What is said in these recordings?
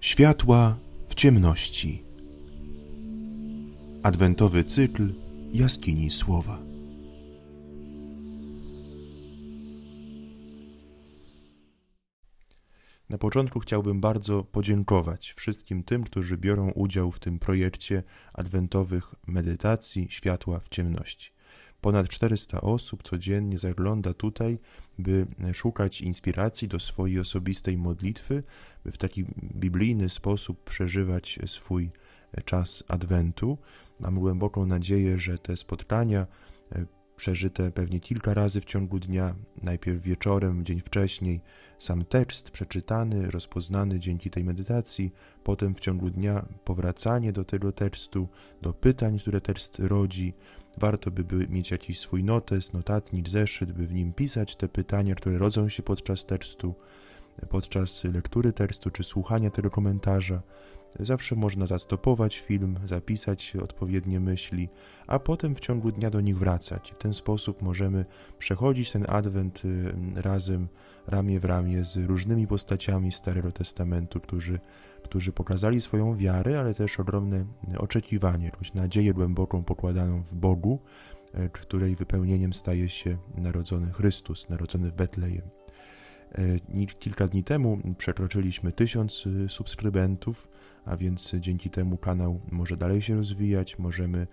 Światła w ciemności. Adwentowy cykl Jaskini Słowa. Na początku chciałbym bardzo podziękować wszystkim tym, którzy biorą udział w tym projekcie adwentowych medytacji Światła w ciemności. Ponad 400 osób codziennie zagląda tutaj, by szukać inspiracji do swojej osobistej modlitwy, by w taki biblijny sposób przeżywać swój czas Adwentu. Mam głęboką nadzieję, że te spotkania, e, przeżyte pewnie kilka razy w ciągu dnia, najpierw wieczorem, dzień wcześniej, sam tekst przeczytany, rozpoznany dzięki tej medytacji, potem w ciągu dnia powracanie do tego tekstu, do pytań, które tekst rodzi. Warto by, mieć jakiś swój notes, notatnik, zeszyt, by w nim pisać te pytania, które rodzą się podczas tekstu, podczas lektury tekstu czy słuchania tego komentarza. Zawsze można zastopować film, zapisać odpowiednie myśli, a potem w ciągu dnia do nich wracać. W ten sposób możemy przechodzić ten adwent y, razem, ramię w ramię z różnymi postaciami Starego Testamentu, którzy, którzy pokazali swoją wiarę, ale też ogromne oczekiwanie, jakąś nadzieję głęboką pokładaną w Bogu, y, której wypełnieniem staje się narodzony Chrystus, narodzony w Betlejem. Y, kilka dni temu przekroczyliśmy tysiąc subskrybentów a więc dzięki temu kanał może dalej się rozwijać, możemy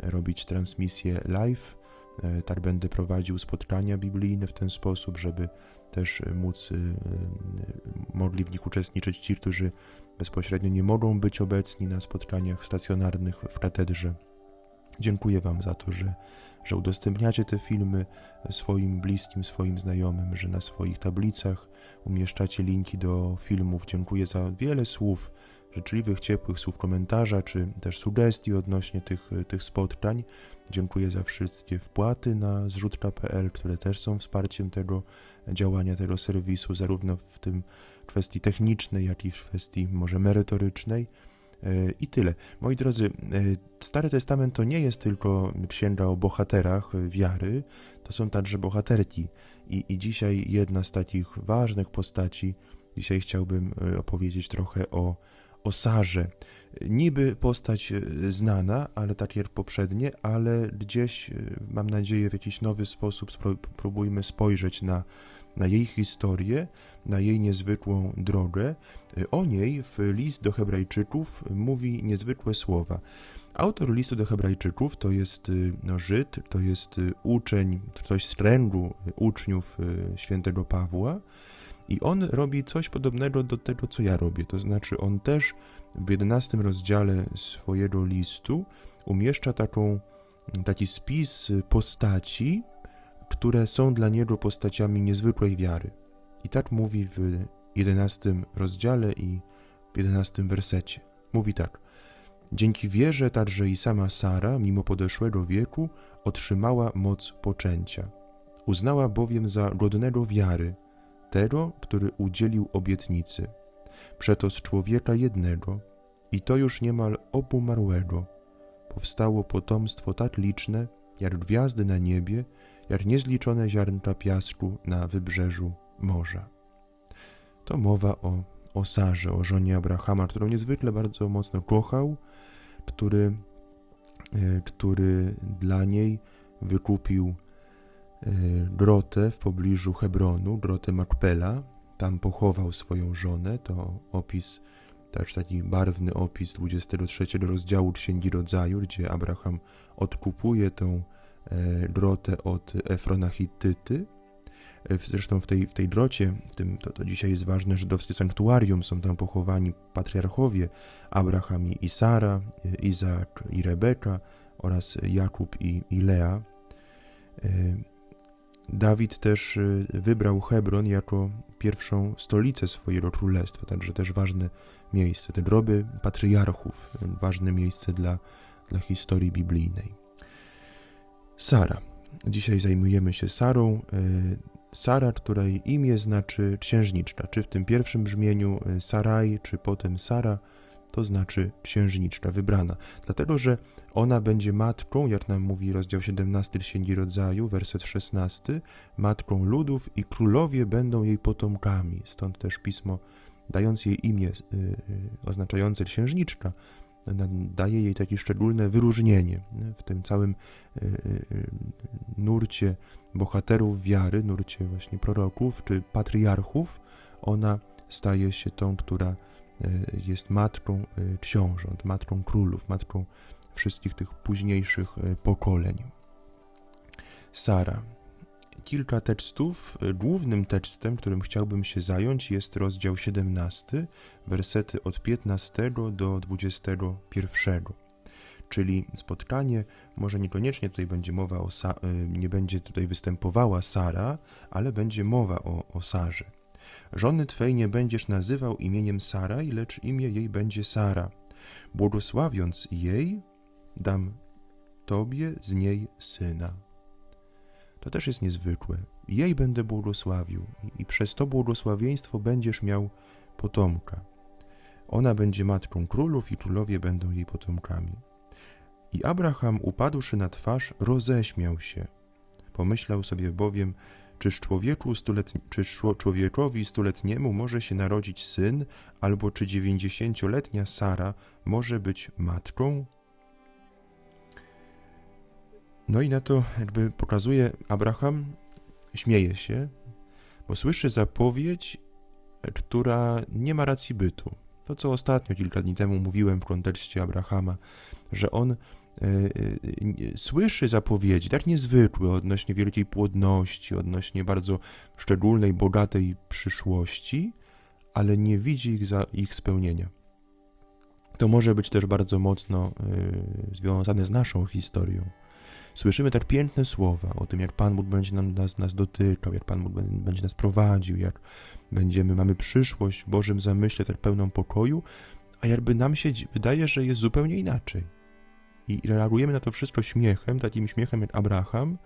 robić transmisje live. E, tak będę prowadził spotkania biblijne w ten sposób, żeby też móc e, mogli w nich uczestniczyć ci, którzy bezpośrednio nie mogą być obecni na spotkaniach stacjonarnych w katedrze. Dziękuję Wam za to, że, że udostępniacie te filmy swoim bliskim, swoim znajomym, że na swoich tablicach umieszczacie linki do filmów. Dziękuję za wiele słów, życzliwych, ciepłych słów komentarza, czy też sugestii odnośnie tych, tych spotkań. Dziękuję za wszystkie wpłaty na zrzutka.pl, które też są wsparciem tego działania, tego serwisu, zarówno w tym kwestii technicznej, jak i w kwestii może merytorycznej. E, I tyle. Moi drodzy, e, Stary Testament to nie jest tylko księga o bohaterach wiary, to są także bohaterki. I, I dzisiaj jedna z takich ważnych postaci, dzisiaj chciałbym e, opowiedzieć trochę o o Sarze. Niby postać e, znana, ale tak jak poprzednie, ale gdzieś, e, mam nadzieję, w jakiś nowy sposób spróbujmy spojrzeć na, na jej historię, na jej niezwykłą drogę. E, o niej w list do Hebrajczyków mówi niezwykłe słowa. Autor listu do Hebrajczyków to jest no, Żyd, to jest uczeń, ktoś z kręgu uczniów świętego Pawła. I on robi coś podobnego do tego, co ja robię. To znaczy, on też w 11 rozdziale swojego listu umieszcza taką, taki spis postaci, które są dla niego postaciami niezwykłej wiary. I tak mówi w 11 rozdziale i w 11 wersecie. Mówi tak. Dzięki wierze także i sama Sara, mimo podeszłego wieku, otrzymała moc poczęcia. Uznała bowiem za godnego wiary, tego, który udzielił obietnicy. Przeto z człowieka jednego, i to już niemal obumarłego, powstało potomstwo tak liczne, jak gwiazdy na niebie, jak niezliczone ziarnka piasku na wybrzeżu morza. To mowa o, o Sarze, o żonie Abrahama, którą niezwykle bardzo mocno kochał, który, e, który dla niej wykupił grotę w pobliżu Hebronu, grotę Makpela. Tam pochował swoją żonę. To opis, też taki barwny opis 23 rozdziału Księgi Rodzaju, gdzie Abraham odkupuje tą e, grotę od Efrona Hittyty. E, zresztą w tej, w tej grocie, tym, to, to dzisiaj jest ważne, żydowskie sanktuarium, są tam pochowani patriarchowie Abraham i Sara, Izaak i Rebeka oraz Jakub i, i Lea. Dawid też y, wybrał Hebron jako pierwszą stolicę swojego królestwa, także też ważne miejsce. Te groby patriarchów, ważne miejsce dla, dla historii biblijnej. Sara. Dzisiaj zajmujemy się Sarą. Y, Sara, której imię znaczy księżniczka, czy w tym pierwszym brzmieniu y, Saraj, czy potem Sara – to znaczy księżniczka wybrana, dlatego że ona będzie matką, jak nam mówi rozdział 17 Księgi Rodzaju, werset 16, matką ludów i królowie będą jej potomkami. Stąd też pismo dając jej imię y, y, oznaczające księżniczka, daje jej takie szczególne wyróżnienie nie? w tym całym y, y, nurcie bohaterów wiary, nurcie właśnie proroków czy patriarchów. Ona staje się tą, która jest matką y, książąt, matką królów, matką wszystkich tych późniejszych y, pokoleń. Sara. Kilka tekstów. Y, Głównym tekstem, którym chciałbym się zająć, jest rozdział 17, wersety od 15 do 21. Czyli spotkanie, może niekoniecznie tutaj będzie mowa o, Sa- y, nie będzie tutaj występowała Sara, ale będzie mowa o, o Sarze. Żony Twej nie będziesz nazywał imieniem Saraj, lecz imię jej będzie Sara. Błogosławiąc jej, dam Tobie z niej syna. To też jest niezwykłe. Jej będę błogosławił i- przez to błogosławieństwo będziesz miał potomka. Ona będzie matką królów i królowie będą jej potomkami. I Abraham, upadłszy na twarz, roześmiał się. Pomyślał sobie bowiem, czyż, człowieku stuletni, czyż czło- człowiekowi stuletniemu może się narodzić syn, albo czy dziewięćdziesięcioletnia Sara może być matką? No i na to jakby pokazuje Abraham, śmieje się, bo słyszy zapowiedź, która nie ma racji bytu. To, co ostatnio, kilka dni temu mówiłem w kontekście Abrahama, że on słyszy zapowiedzi tak niezwykłe odnośnie wielkiej płodności, odnośnie bardzo szczególnej, bogatej przyszłości, ale nie widzi ich, za, ich spełnienia. To może być też bardzo mocno e, związane z naszą historią. Słyszymy tak piękne słowa o tym, jak Pan Bóg będzie nam, nas, nas dotykał, jak Pan Bóg bę- będzie nas prowadził, jak będziemy, mamy przyszłość w Bożym zamyśle, tak pełną pokoju, a jakby nam się wydaje, że jest zupełnie inaczej. I reagujemy na to wszystko śmiechem, takim śmiechem jak Abraham,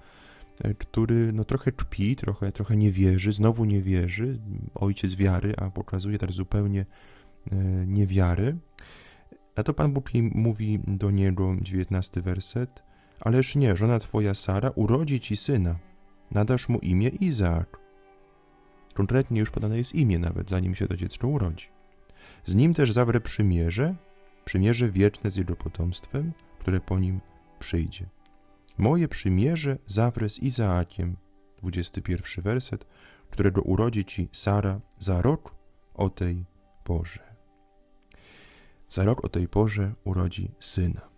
e, który no trochę kpi, trochę, trochę nie wierzy, znowu nie wierzy, ojciec wiary, a pokazuje tak zupełnie e, niewiary. A to Pan Bóg mówi do niego, 19 werset, Ależ nie, żona twoja Sara urodzi ci syna. Nadasz mu imię Izaak. Konkretnie już podane jest imię nawet, zanim się to dziecko urodzi. Z nim też zawrę przymierze, przymierze wieczne z jego potomstwem, które po nim przyjdzie. Moje przymierze zawrę z Izaakiem, 21 werset, którego urodzi ci Sara za rok o tej porze. Za rok o tej porze urodzi syna.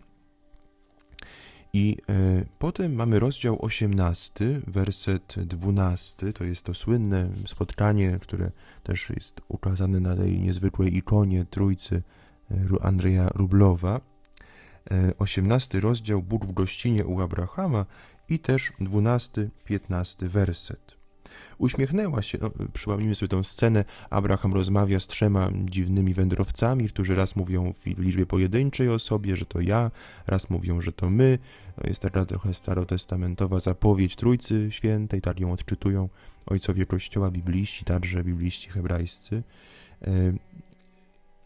I e, potem mamy rozdział 18, werset 12. To jest to słynne spotkanie, które też jest ukazane na tej niezwykłej ikonie Trójcy e, Andrzeja Rublowa. E, 18 rozdział Bóg w gościnie u Abrahama i też 12-15 werset. Uśmiechnęła się, no, przypomnijmy sobie tę scenę, Abraham rozmawia z trzema dziwnymi wędrowcami, którzy raz mówią w liczbie pojedynczej o sobie, że to ja, raz mówią, że to my. To jest taka trochę starotestamentowa zapowiedź Trójcy Świętej, tak ją odczytują ojcowie Kościoła, bibliści, także bibliści hebrajscy.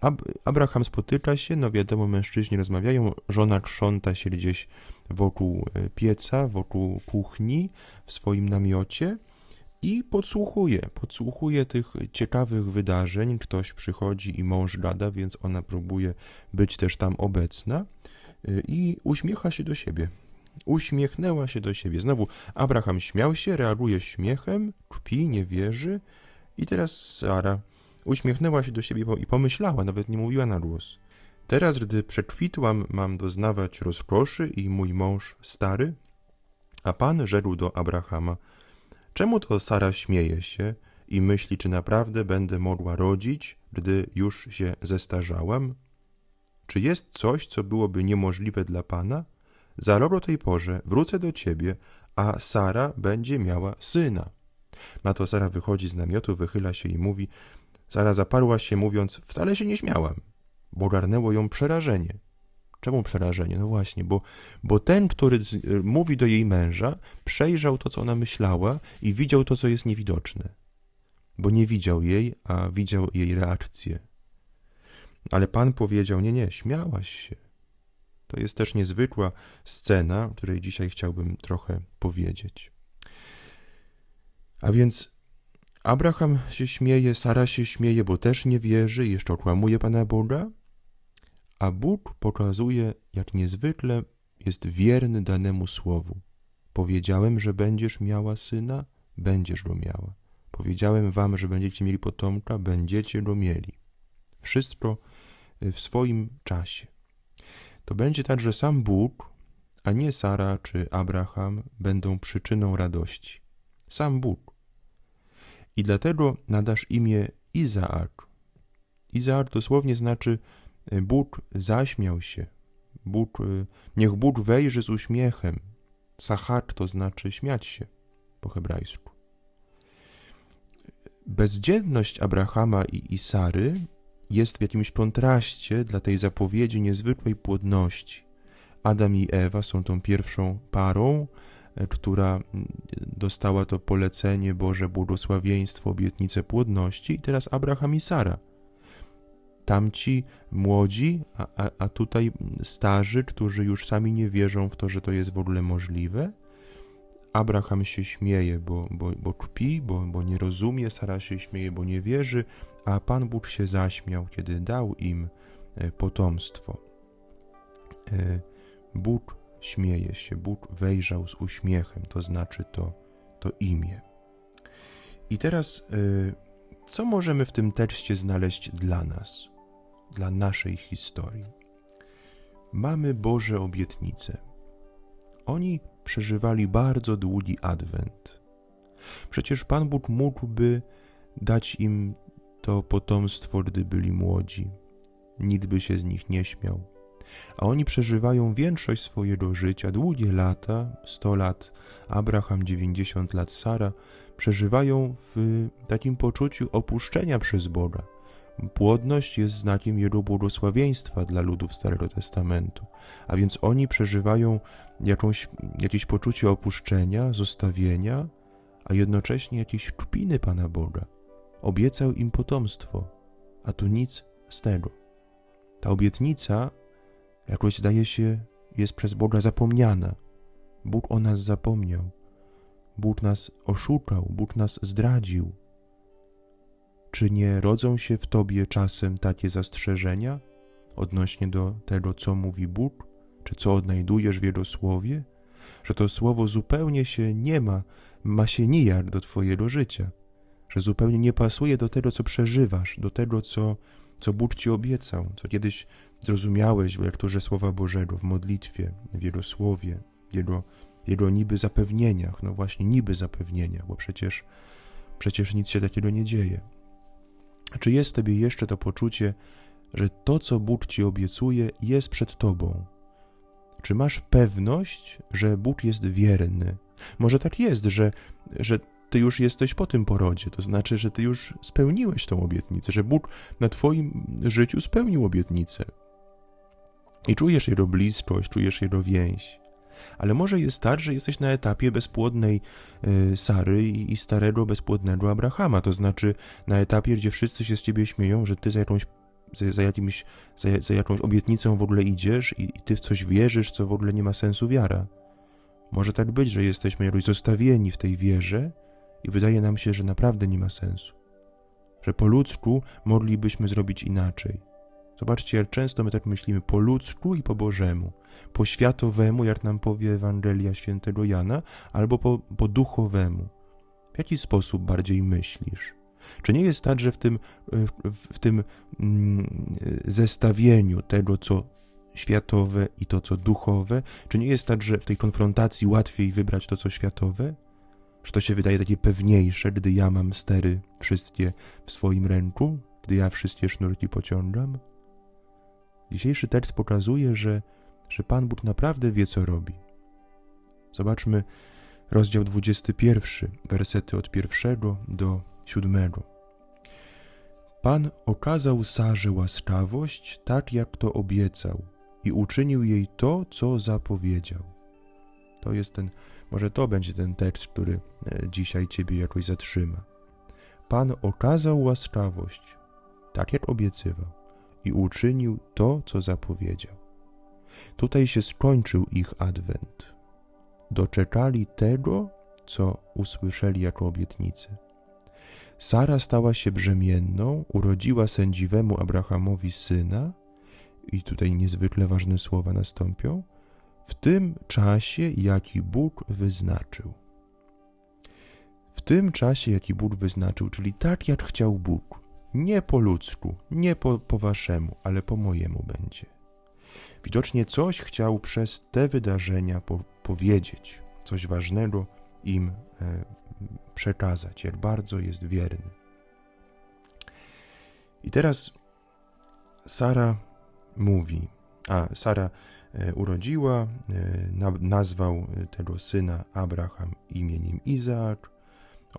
E, Ab- Abraham spotyka się, no wiadomo, mężczyźni rozmawiają, żona krząta się gdzieś wokół e, pieca, wokół kuchni, w swoim namiocie i podsłuchuje, podsłuchuje tych ciekawych wydarzeń. Ktoś przychodzi i mąż gada, więc ona próbuje być też tam obecna y, i uśmiecha się do siebie. Uśmiechnęła się do siebie. Znowu Abraham śmiał się, reaguje śmiechem, kpi, nie wierzy i teraz Sara uśmiechnęła się do siebie i pomyślała, nawet nie mówiła na głos. Teraz, gdy przekwitłam, mam doznawać rozkoszy i mój mąż stary? A Pan rzekł do Abrahama, czemu to Sara śmieje się i myśli, czy naprawdę będę mogła rodzić, gdy już się zestarzałam? Czy jest coś, co byłoby niemożliwe dla Pana? Za rok o tej porze wrócę do ciebie, a Sara będzie miała syna. Na to Sara wychodzi z namiotu, wychyla się i mówi: Sara zaparła się, mówiąc: Wcale się nie śmiałam, bo garnęło ją przerażenie. Czemu przerażenie? No właśnie, bo, bo ten, który mówi do jej męża, przejrzał to, co ona myślała i widział to, co jest niewidoczne. Bo nie widział jej, a widział jej reakcję. Ale Pan powiedział: Nie, nie, śmiałaś się. To jest też niezwykła scena, o której dzisiaj chciałbym trochę powiedzieć. A więc Abraham się śmieje, Sara się śmieje, bo też nie wierzy, jeszcze okłamuje Pana Boga, a Bóg pokazuje, jak niezwykle jest wierny danemu słowu. Powiedziałem, że będziesz miała syna, będziesz go miała. Powiedziałem wam, że będziecie mieli potomka, będziecie go mieli. Wszystko w swoim czasie. To będzie tak, że sam Bóg, a nie Sara czy Abraham, będą przyczyną radości. Sam Bóg. I dlatego nadasz imię Izaak. Izaak dosłownie znaczy Bóg zaśmiał się. Bóg, niech Bóg wejrzy z uśmiechem. Sachak to znaczy śmiać się po hebrajsku. Bezdzienność Abrahama i, i Sary jest w jakimś kontraście dla tej zapowiedzi niezwykłej płodności. Adam i Ewa są tą pierwszą parą, e, która dostała to polecenie Boże błogosławieństwo, obietnicę płodności, i teraz Abraham i Sara. Tamci młodzi, a, a, a tutaj starzy, którzy już sami nie wierzą w to, że to jest w ogóle możliwe. Abraham się śmieje, bo, bo, bo kpi, bo, bo nie rozumie, Sara się śmieje, bo nie wierzy, a Pan Bóg się zaśmiał, kiedy dał im e, potomstwo. E, Bóg śmieje się, Bóg wejrzał z uśmiechem, to znaczy to, to imię. I teraz, e, co możemy w tym tekście znaleźć dla nas, dla naszej historii? Mamy Boże obietnice. Oni przeżywali bardzo długi adwent. Przecież Pan Bóg mógłby dać im to potomstwo, gdy byli młodzi. Nikt by się z nich nie śmiał. A oni przeżywają większość swojego życia, długie lata, 100 lat, Abraham 90 lat, Sara, przeżywają w takim poczuciu opuszczenia przez Boga. Płodność jest znakiem Jego błogosławieństwa dla ludów Starego Testamentu, a więc oni przeżywają jakąś, jakieś poczucie opuszczenia, zostawienia, a jednocześnie jakieś kpiny Pana Boga. Obiecał im potomstwo, a tu nic z tego. Ta obietnica jakoś zdaje się jest przez Boga zapomniana. Bóg o nas zapomniał. Bóg nas oszukał, Bóg nas zdradził. Czy nie rodzą się w tobie czasem takie zastrzeżenia odnośnie do tego, co mówi Bóg, czy co odnajdujesz w Jego słowie? Że to słowo zupełnie się nie ma, ma się nijak do twojego życia, że zupełnie nie pasuje do tego, co przeżywasz, do tego, co, co Bóg ci obiecał, co kiedyś zrozumiałeś w lekturze Słowa Bożego, w modlitwie, w Jego słowie, Jego, Jego niby zapewnieniach, no właśnie niby zapewnieniach, bo przecież, przecież nic się takiego nie dzieje. Czy jest w tobie jeszcze to poczucie, że to, co Bóg ci obiecuje, jest przed tobą? Czy masz pewność, że Bóg jest wierny? Może tak jest, że, że ty już jesteś po tym porodzie, to znaczy, że ty już spełniłeś tą obietnicę, że Bóg na twoim życiu spełnił obietnicę. I czujesz Jego bliskość, czujesz Jego więź. Ale może jest tak, że jesteś na etapie bezpłodnej y, Sary i, starego bezpłodnego Abrahama, to znaczy na etapie, gdzie wszyscy się z ciebie śmieją, że ty za jakąś za, za, jakimś, za, za, jakąś obietnicą w ogóle idziesz i, i, ty w coś wierzysz, co w ogóle nie ma sensu wiara. Może tak być, że jesteśmy jakoś zostawieni w tej wierze i wydaje nam się, że naprawdę nie ma sensu. Że po ludzku moglibyśmy zrobić inaczej. Zobaczcie, jak często my tak myślimy po ludzku i po Bożemu, po światowemu, jak nam powie Ewangelia świętego Jana, albo po, po duchowemu. W jaki sposób bardziej myślisz? Czy nie jest tak, że w tym, w, w tym mm, zestawieniu tego, co światowe i to, co duchowe, czy nie jest tak, że w tej konfrontacji łatwiej wybrać to, co światowe? Że to się wydaje takie pewniejsze, gdy ja mam stery wszystkie w swoim ręku, gdy ja wszystkie sznurki pociągam? Dzisiejszy tekst pokazuje, że, że Pan Bóg naprawdę wie, co robi. Zobaczmy rozdział 21, wersety od pierwszego do siódmego. Pan okazał Sarze łaskawość, tak jak to obiecał, i uczynił jej to, co zapowiedział. To jest ten, może to będzie ten tekst, który e, dzisiaj Ciebie jakoś zatrzyma. Pan okazał łaskawość, tak jak obiecywał, i uczynił to, co zapowiedział. Tutaj się skończył ich adwent. Doczekali tego, co usłyszeli jako obietnicę. Sara stała się brzemienną, urodziła sędziwemu Abrahamowi syna, i tutaj niezwykle ważne słowa nastąpią, w tym czasie, jaki Bóg wyznaczył. W tym czasie, jaki Bóg wyznaczył, czyli tak, jak chciał Bóg. Nie po ludzku, nie po, po waszemu, ale po mojemu będzie. Widocznie coś chciał przez te wydarzenia po, powiedzieć, coś ważnego im e, przekazać, jak bardzo jest wierny. I teraz Sara mówi, a Sara e, urodziła, e, na, nazwał tego syna Abraham imieniem Izaak,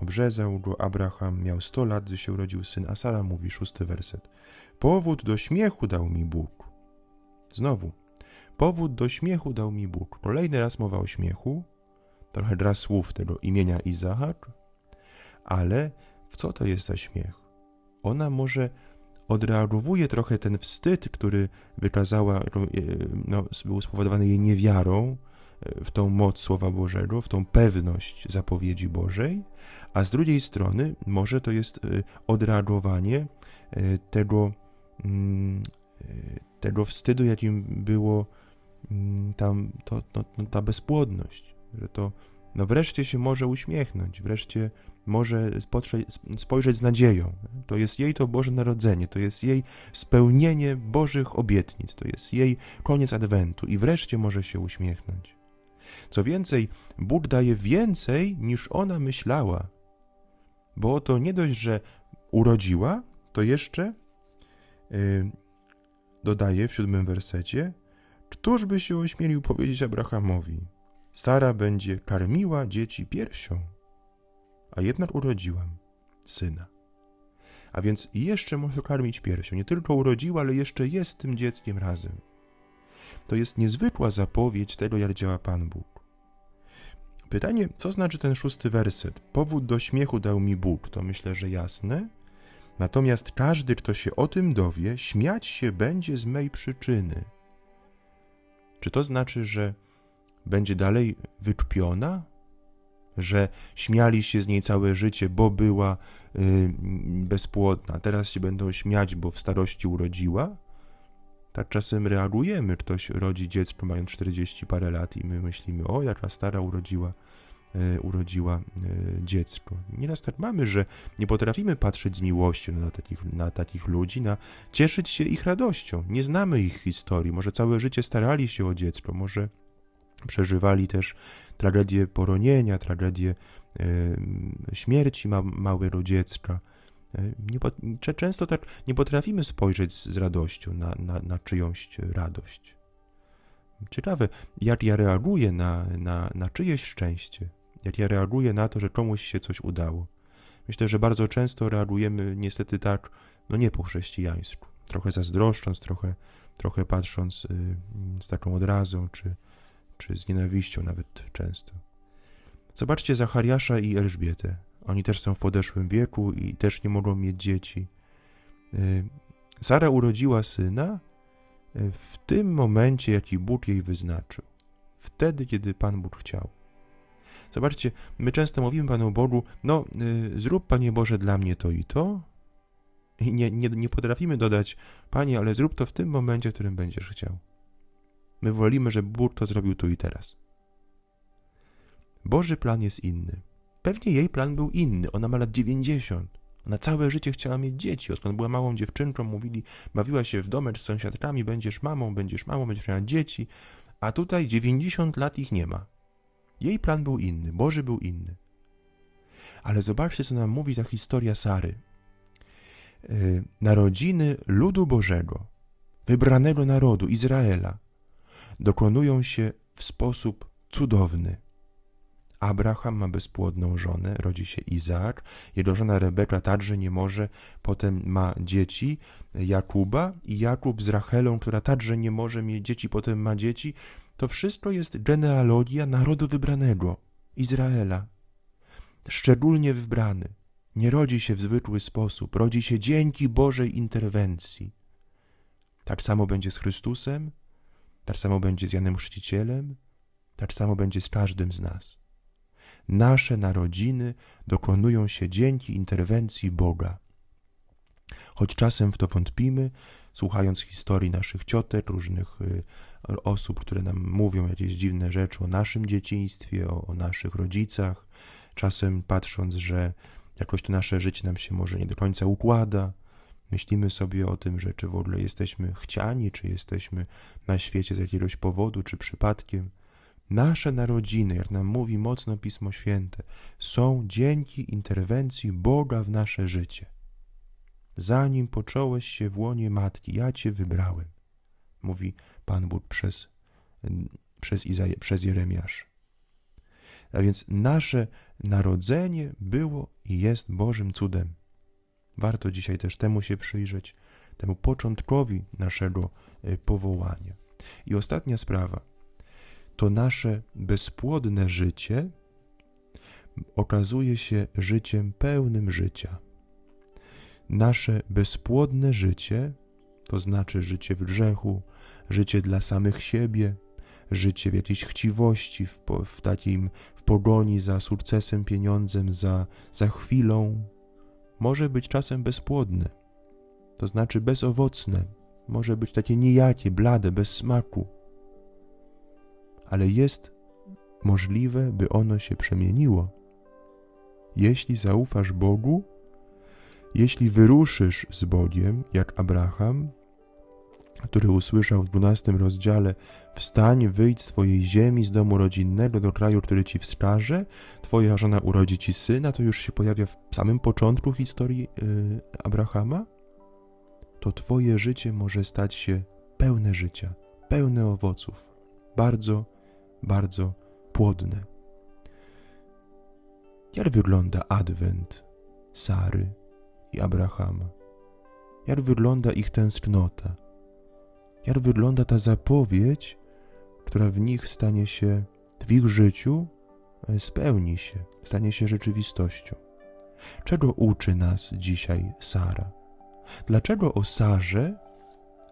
obrzezał go Abraham, miał 100 lat, gdy się urodził syn, a Sara mówi, szósty werset, powód do śmiechu dał mi Bóg. Znowu, powód do śmiechu dał mi Bóg. Kolejny raz mowa o śmiechu, trochę dla słów tego imienia Izaak, ale w co to jest za śmiech? Ona może odreagowuje trochę ten wstyd, który wykazała, no, był spowodowany jej niewiarą e, w tą moc Słowa Bożego, w tą pewność zapowiedzi Bożej, a z drugiej strony może to jest e, odreagowanie e, tego, mm, tego wstydu, jakim było mm, tam to, to, to, ta bezpłodność, że to no wreszcie się może uśmiechnąć, wreszcie może spojrzeć z nadzieją. To jest jej to Boże Narodzenie, to jest jej spełnienie Bożych obietnic, to jest jej koniec Adwentu i wreszcie może się uśmiechnąć. Co więcej, Bóg daje więcej niż ona myślała, bo to nie dość, że urodziła, to jeszcze yy, dodaje w siódmym wersecie, któż by się ośmielił powiedzieć Abrahamowi, Sara będzie karmiła dzieci piersią a jednak urodziłam syna. A więc jeszcze może karmić piersią. Nie tylko urodziła, ale jeszcze jest tym dzieckiem razem. To jest niezwykła zapowiedź tego, jak działa Pan Bóg. Pytanie, co znaczy ten szósty werset? Powód do śmiechu dał mi Bóg, to myślę, że jasne. Natomiast każdy, kto się o tym dowie, śmiać się będzie z mej przyczyny. Czy to znaczy, że będzie dalej wykpiona? że śmiali się z niej całe życie, bo była y, bezpłodna, teraz się będą śmiać, bo w starości urodziła? Tak czasem reagujemy, ktoś rodzi dziecko mając 40 parę lat i my myślimy, o jaka stara urodziła, y, urodziła y, dziecko. Nieraz tak mamy, że nie potrafimy patrzeć z miłością na takich, na takich ludzi, na cieszyć się ich radością. Nie znamy ich historii, może całe życie starali się o dziecko, może przeżywali też tragedię poronienia, tragedię e, śmierci ma, małego dziecka. Nie, często tak nie potrafimy spojrzeć z, z radością na, na, na czyjąś radość. Ciekawe, jak ja reaguję na, na, na czyjeś szczęście, jak ja reaguję na to, że komuś się coś udało. Myślę, że bardzo często reagujemy niestety tak, no nie po chrześcijańsku, trochę zazdroszcząc, trochę, trochę patrząc y, z taką odrazą, czy, czy z nienawiścią nawet często. Zobaczcie Zachariasza i Elżbietę. Oni też są w podeszłym wieku i też nie mogą mieć dzieci. Y, Sara urodziła syna y, w tym momencie, jaki Bóg jej wyznaczył. Wtedy, kiedy Pan Bóg chciał. Zobaczcie, my często mówimy Panu Bogu, no y, zrób Panie Boże dla mnie to i to. I nie, nie, nie potrafimy dodać, Panie, ale zrób to w tym momencie, w którym będziesz chciał. My wolimy, żeby Bóg to zrobił tu i teraz. Boży plan jest inny. Pewnie jej plan był inny. Ona ma lat 90. Ona całe życie chciała mieć dzieci. Odkąd była małą dziewczynką, mówili, bawiła się w domek z sąsiadkami, będziesz mamą, będziesz mamą, będziesz miała dzieci. A tutaj 90 lat ich nie ma. Jej plan był inny, Boży był inny. Ale zobaczcie, co nam mówi ta historia Sary. Yy, narodziny ludu Bożego, wybranego narodu, Izraela, dokonują się w sposób cudowny. Abraham ma bezpłodną żonę, rodzi się Izaak, jego żona Rebeka także nie może, potem ma dzieci Jakuba i Jakub z Rachelą, która także nie może mieć dzieci, potem ma dzieci. To wszystko jest genealogia narodu wybranego, Izraela. Szczególnie wybrany. Nie rodzi się w zwykły sposób, rodzi się dzięki Bożej interwencji. Tak samo będzie z Chrystusem, tak samo będzie z Janem Chrzcicielem, tak samo będzie z każdym z nas. Nasze narodziny dokonują się dzięki interwencji Boga. Choć czasem w to wątpimy, słuchając historii naszych ciotek, różnych y, osób, które nam mówią jakieś dziwne rzeczy o naszym dzieciństwie, o, o naszych rodzicach, czasem patrząc, że jakoś to nasze życie nam się może nie do końca układa, myślimy sobie o tym, że czy w ogóle jesteśmy chciani, czy jesteśmy na świecie z jakiegoś powodu, czy przypadkiem. Nasze narodziny, jak nam mówi mocno Pismo Święte, są dzięki interwencji Boga w nasze życie. Zanim począłeś się w łonie matki, ja cię wybrałem, mówi Pan Bóg przez, przez, Izaja, przez Jeremiasz. A więc nasze narodzenie było i jest Bożym cudem. Warto dzisiaj też temu się przyjrzeć, temu początkowi naszego y, powołania. I ostatnia sprawa. To nasze bezpłodne życie okazuje się życiem pełnym życia. Nasze bezpłodne życie, to znaczy życie w grzechu, życie dla samych siebie, życie w jakiejś chciwości, w, po, w takim w pogoni za sukcesem, pieniądzem, za, za chwilą, może być czasem bezpłodne, to znaczy bezowocne, może być takie nijakie, blade, bez smaku. Ale jest możliwe, by ono się przemieniło. Jeśli zaufasz Bogu, jeśli wyruszysz z Bogiem, jak Abraham, który usłyszał w dwunastym rozdziale Wstań, wyjdź z twojej ziemi, z domu rodzinnego do kraju, który ci wskaże, twoja żona urodzi ci syna, to już się pojawia w samym początku historii yy, Abrahama, to twoje życie może stać się pełne życia, pełne owoców, bardzo, bardzo płodne. Jak wygląda adwent Sary i Abrahama? Jak wygląda ich tęsknota? Jak wygląda ta zapowiedź, która w nich stanie się, w ich życiu e, spełni się, stanie się rzeczywistością? Czego uczy nas dzisiaj Sara? Dlaczego o Sarze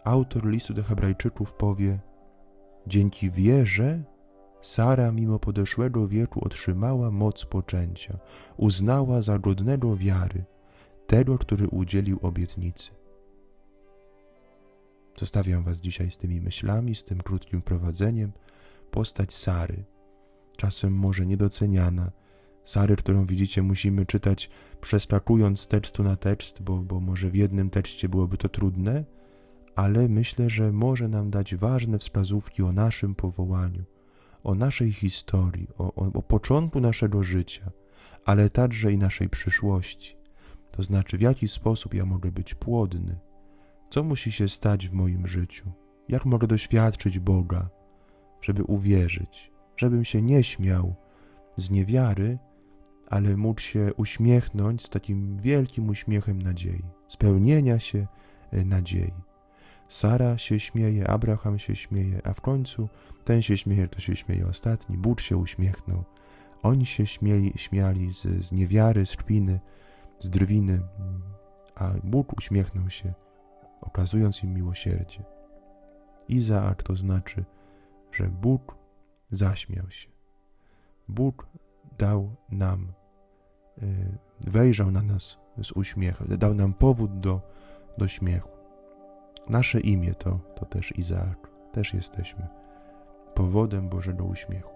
autor listu do Hebrajczyków powie: Dzięki wierze Sara, mimo podeszłego wieku, otrzymała moc poczęcia, uznała za godnego wiary tego, który udzielił obietnicy. Zostawiam Was dzisiaj z tymi myślami, z tym krótkim prowadzeniem. Postać Sary, czasem może niedoceniana. Sary, którą widzicie, musimy czytać przeskakując z tekstu na tekst, bo, bo może w jednym tekście byłoby to trudne, ale myślę, że może nam dać ważne wskazówki o naszym powołaniu, o naszej historii, o, o, o początku naszego życia, ale także i naszej przyszłości. To znaczy, w jaki sposób ja mogę być płodny, co musi się stać w moim życiu, jak mogę doświadczyć Boga, żeby uwierzyć, żebym się nie śmiał z niewiary, ale mógł się uśmiechnąć z takim wielkim uśmiechem nadziei, spełnienia się e, nadziei. Sara się śmieje, Abraham się śmieje, a w końcu ten się śmieje, to się śmieje ostatni. Bóg się uśmiechnął. Oni się śmieli, śmiali z, z niewiary, z kpiny, z drwiny, a Bóg uśmiechnął się, okazując im miłosierdzie. Izaak to znaczy, że Bóg zaśmiał się. Bóg dał nam, y, wejrzał na nas z uśmiechem, dał nam powód do, do śmiechu. Nasze imię to, to też Izaak, też jesteśmy powodem Bożego uśmiechu.